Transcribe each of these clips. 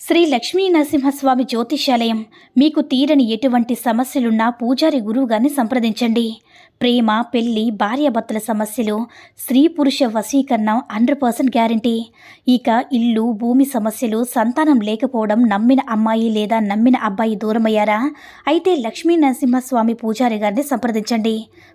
శ్రీ లక్ష్మీ నరసింహస్వామి జ్యోతిష్యాలయం మీకు తీరని ఎటువంటి సమస్యలున్నా పూజారి గురువుగారిని సంప్రదించండి. ప్రేమ పెళ్ళి భార్యాభర్తల సమస్యలు స్త్రీ పురుష వశీకరణం హండ్రెడ్ పర్సెంట్ గ్యారంటీ. ఇక ఇల్లు భూమి సమస్యలు సంతానం లేకపోవడం నమ్మిన అమ్మాయి లేదా నమ్మిన అబ్బాయి దూరమయ్యారా? అయితే లక్ష్మీ నరసింహస్వామి పూజారి గారిని సంప్రదించండి.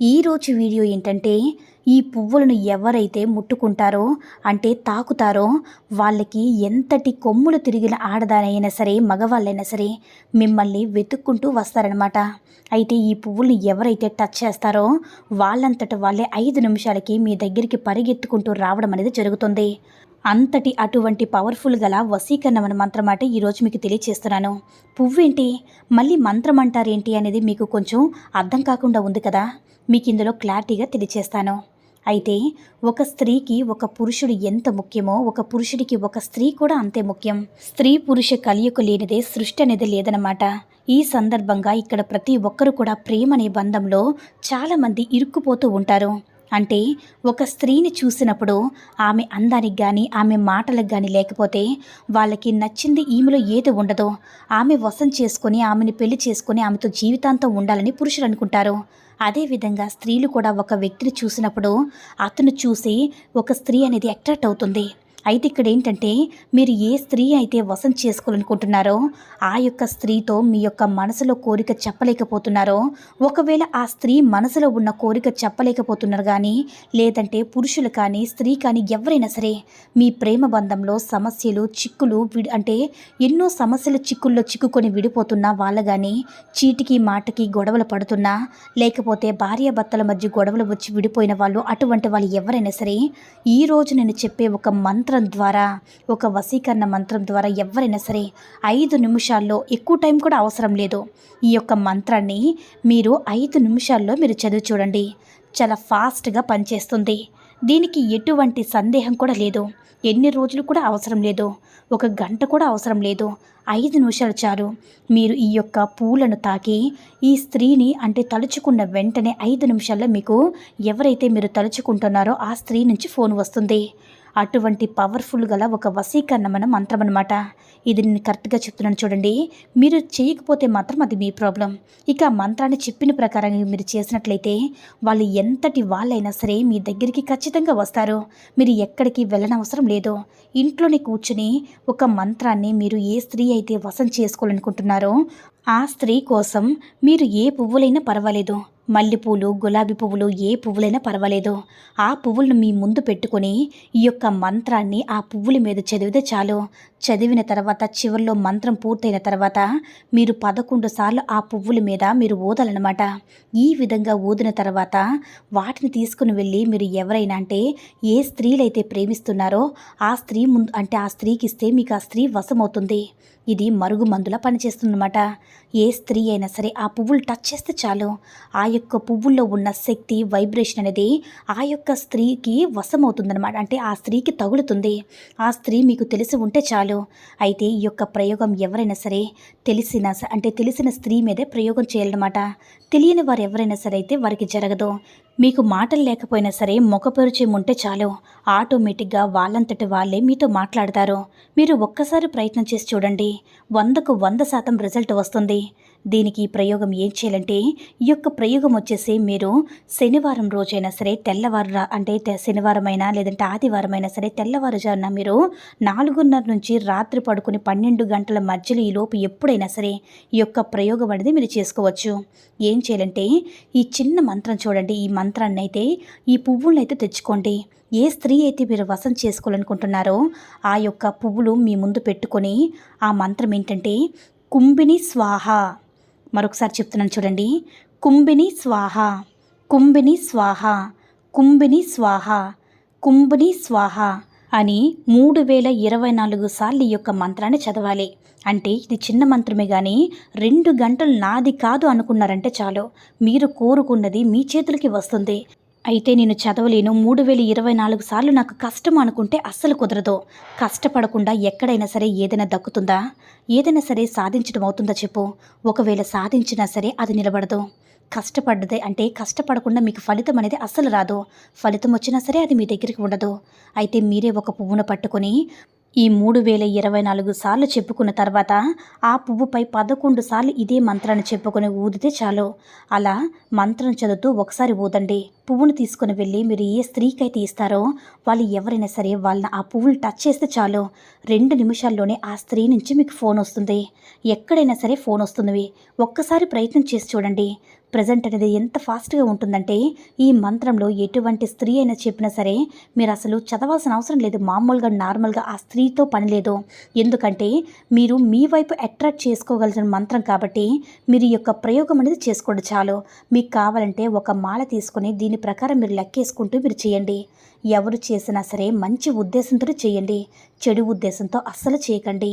ఈరోజు వీడియో ఏంటంటే ఈ పువ్వులను ఎవరైతే ముట్టుకుంటారో అంటే తాకుతారో వాళ్ళకి ఎంతటి కొమ్ములు తిరిగిన ఆడదానైనా సరే మగవాళ్ళైనా సరే మిమ్మల్ని వెతుక్కుంటూ వస్తారనమాట అయితే ఈ పువ్వుల్ని ఎవరైతే టచ్ చేస్తారో వాళ్ళంతట వాళ్ళే ఐదు నిమిషాలకి మీ దగ్గరికి పరిగెత్తుకుంటూ రావడం అనేది జరుగుతుంది. అంతటి అటువంటి పవర్ఫుల్ గల వశీకరణం అనే మంత్రం అంటే ఈరోజు మీకు తెలియచేస్తున్నాను. పువ్వు ఏంటి మళ్ళీ మంత్రం అంటారేంటి అనేది మీకు కొంచెం అర్థం కాకుండా ఉంది కదా? మీకు ఇందులో క్లారిటీగా తెలియచేస్తాను. అయితే ఒక స్త్రీకి ఒక పురుషుడు ఎంత ముఖ్యమో ఒక పురుషుడికి ఒక స్త్రీ కూడా అంతే ముఖ్యం. స్త్రీ పురుష కలియుక లేనిదే సృష్టి అనేది లేదనమాట ఈ సందర్భంగా ఇక్కడ ప్రతి ఒక్కరు కూడా ప్రేమ అనే బంధంలో చాలామంది ఇరుక్కుపోతూ ఉంటారు. అంటే ఒక స్త్రీని చూసినప్పుడు ఆమె అందానికి కానీ ఆమె మాటలకు కానీ లేకపోతే వాళ్ళకి నచ్చింది ఈమెలో ఏది ఉండదో ఆమె వశం చేసుకొని ఆమెని పెళ్ళి చేసుకొని ఆమెతో జీవితాంతం ఉండాలని పురుషులు అనుకుంటారు. అదేవిధంగా స్త్రీలు కూడా ఒక వ్యక్తిని చూసినప్పుడు అతను చూసి ఒక స్త్రీ అనేది అట్రాక్ట్ అవుతుంది. అయితే ఇక్కడ ఏంటంటే మీరు ఏ స్త్రీ అయితే వసం చేసుకోవాలనుకుంటున్నారో ఆ యొక్క స్త్రీతో మీ యొక్క మనసులో కోరిక చెప్పలేకపోతున్నారో ఒకవేళ ఆ స్త్రీ మనసులో ఉన్న కోరిక చెప్పలేకపోతున్నారు కానీ లేదంటే పురుషులు కానీ స్త్రీ కానీ ఎవరైనా సరే మీ ప్రేమ బంధంలో సమస్యలు చిక్కులు విడి అంటే ఎన్నో సమస్యలు చిక్కుల్లో చిక్కుకొని విడిపోతున్న వాళ్ళ కానీ చీటికి మాటకి గొడవలు పడుతున్నా లేకపోతే భార్యాభర్తల మధ్య గొడవలు వచ్చి విడిపోయిన వాళ్ళు అటువంటి వాళ్ళు ఎవరైనా సరే ఈ రోజు నేను చెప్పే ఒక మంత్రం ద్వారా ఒక వశీకరణ మంత్రం ద్వారా ఎవరైనా సరే ఐదు నిమిషాల్లో ఎక్కువ టైం కూడా అవసరం లేదు. ఈ యొక్క మంత్రాన్ని మీరు ఐదు నిమిషాల్లో మీరు చదివి చూడండి. చాలా ఫాస్ట్గా పనిచేస్తుంది. దీనికి ఎటువంటి సందేహం కూడా లేదు. ఎన్ని రోజులు కూడా అవసరం లేదు. ఒక గంట కూడా అవసరం లేదు. ఐదు నిమిషాలు చాలు. మీరు ఈ యొక్క పూలను తాకి ఈ స్త్రీని అంటే తలుచుకున్న వెంటనే ఐదు నిమిషాల్లో మీకు ఎవరైతే మీరు తలుచుకుంటున్నారో ఆ స్త్రీ నుంచి ఫోన్ వస్తుంది. అటువంటి పవర్ఫుల్ గల ఒక వశీకరణమైన మంత్రం అనమాట ఇది నేను కరెక్ట్గా చెప్తున్నాను చూడండి. మీరు చేయకపోతే మాత్రం అది మీ ప్రాబ్లం ఇక మంత్రాన్ని చెప్పిన ప్రకారంగా మీరు చేసినట్లయితే వాళ్ళు ఎంతటి వాళ్ళైనా సరే మీ దగ్గరికి ఖచ్చితంగా వస్తారు. మీరు ఎక్కడికి వెళ్ళనవసరం లేదు. ఇంట్లోనే కూర్చుని ఒక మంత్రాన్ని మీరు ఏ స్త్రీ అయితే వశం చేసుకోవాలనుకుంటున్నారో ఆ స్త్రీ కోసం మీరు ఏ పువ్వులైనా పర్వాలేదు. మల్లెపూలు గులాబీ పువ్వులు ఏ పువ్వులైనా పర్వాలేదు. ఆ పువ్వులను మీ ముందు పెట్టుకొని ఈ యొక్క మంత్రాన్ని ఆ పువ్వుల మీద చదివితే చాలు. చదివిన తర్వాత చివరిలో మంత్రం పూర్తయిన తర్వాత మీరు పదకొండు సార్లు ఆ పువ్వుల మీద మీరు ఊదాలన్నమాట. ఈ విధంగా ఊదిన తర్వాత వాటిని తీసుకుని వెళ్ళి మీరు ఎవరైనా అంటే ఏ స్త్రీలైతే ప్రేమిస్తున్నారో ఆ స్త్రీ ముందు అంటే ఆ స్త్రీకి ఇస్తే మీకు ఆ స్త్రీ వశమవుతుంది. ఇది మరుగు మందులా పనిచేస్తుందన్నమాట. ఏ స్త్రీ అయినా సరే ఆ పువ్వులు టచ్ చేస్తే చాలు. ఆ యొక్క పువ్వుల్లో ఉన్న శక్తి వైబ్రేషన్ అనేది ఆ యొక్క స్త్రీకి వశమవుతుందన్నమాట. అంటే ఆ స్త్రీకి తగులుతుంది. ఆ స్త్రీ మీకు తెలిసి ఉంటే చాలు. అయితే ఈ యొక్క ప్రయోగం ఎవరైనా సరే తెలిసిన అంటే తెలిసిన స్త్రీ మీదే ప్రయోగం చేయాలన్నమాట. తెలియని వారు ఎవరైనా సరే అయితే వారికి జరగదు. మీకు మాటలు లేకపోయినా సరే ముఖపరిచయం ఉంటే చాలు. ఆటోమేటిక్గా వాళ్ళంతటి వాళ్ళే మీతో మాట్లాడతారు. మీరు ఒక్కసారి ప్రయత్నం చేసి చూడండి. వందకు వంద శాతం రిజల్ట్ వస్తుంది. దీనికి ప్రయోగం ఏం చేయాలంటే ఈ యొక్క ప్రయోగం వచ్చేసి మీరు శనివారం రోజైనా సరే తెల్లవారు అంటే తె- శనివారం అయినా లేదంటే ఆదివారం అయినా సరే తెల్లవారుజామున మీరు నాలుగున్నర నుంచి రాత్రి పడుకుని పన్నెండు గంటల మధ్యలో ఈ లోపు ఎప్పుడైనా సరే ఈ యొక్క ప్రయోగం అనేది మీరు చేసుకోవచ్చు. ఏం చేయాలంటే ఈ చిన్న మంత్రం చూడండి. ఈ మంత్రాన్ని అయితే ఈ పువ్వులను అయితే తెచ్చుకోండి. ఏ స్త్రీ అయితే మీరు వసం చేసుకోవాలనుకుంటున్నారో ఆ యొక్క పువ్వులు మీ ముందు పెట్టుకొని ఆ మంత్రం ఏంటంటే కుంభిని స్వాహ. మరొకసారి చెప్తున్నాను చూడండి. కుంభిని స్వాహ కుంభిని స్వాహ కుంభిని స్వాహ కుంభిని స్వాహ అని మూడు వేల ఇరవై నాలుగు సార్లు ఈ యొక్క మంత్రాన్ని చదవాలి. అంటే ఇది చిన్న మంత్రమే కానీ రెండు గంటలు నాది కాదు అనుకున్నారంటే చాలు. మీరు కోరుకున్నది మీ చేతులకి వస్తుంది. అయితే నేను చదవలేను. మూడు వేల ఇరవై నాలుగు సార్లు నాకు కష్టం అనుకుంటే అస్సలు కుదరదు. కష్టపడకుండా ఎక్కడైనా సరే ఏదైనా దక్కుతుందా? ఏదైనా సరే సాధించడం అవుతుందా చెప్పు. ఒకవేళ సాధించినా సరే అది నిలబడదు. కష్టపడ్డదే అంటే కష్టపడకుండా మీకు ఫలితం అనేది అస్సలు రాదు. ఫలితం వచ్చినా సరే అది మీ దగ్గరికి ఉండదు. అయితే మీరే ఒక పువ్వును పట్టుకొని ఈ మూడు వేల ఇరవై నాలుగు సార్లు చెప్పుకున్న తర్వాత ఆ పువ్వుపై పదకొండు సార్లు ఇదే మంత్రాన్ని చెప్పుకొని ఊదితే చాలు. అలా మంత్రం చదువుతూ ఒకసారి ఊదండి. పువ్వును తీసుకుని వెళ్ళి మీరు ఏ స్త్రీకైతే ఇస్తారో వాళ్ళు ఎవరైనా సరే వాళ్ళని ఆ పువ్వులు టచ్ చేస్తే చాలు. రెండు నిమిషాల్లోనే ఆ స్త్రీ నుంచి మీకు ఫోన్ వస్తుంది. ఎక్కడైనా సరే ఫోన్ వస్తుంది. ఒక్కసారి ప్రయత్నం చేసి చూడండి. ప్రజెంట్ అనేది ఎంత ఫాస్ట్గా ఉంటుందంటే ఈ మంత్రంలో ఎటువంటి స్త్రీ అయినా చెప్పినా సరే మీరు అసలు చదవాల్సిన అవసరం లేదు. మామూలుగా నార్మల్గా ఆ స్త్రీతో పని లేదు. ఎందుకంటే మీరు మీ వైపు అట్రాక్ట్ చేసుకోగలిగిన మంత్రం కాబట్టి మీరు ఈ యొక్క ప్రయోగం అనేది చేసుకోండి చాలు. మీకు కావాలంటే ఒక మాల తీసుకొని దీని ప్రకారం మీరు లెక్కేసుకుంటూ మీరు చేయండి. ఎవరు చేసినా సరే మంచి ఉద్దేశంతో చేయండి. చెడు ఉద్దేశంతో అస్సలు చేయకండి.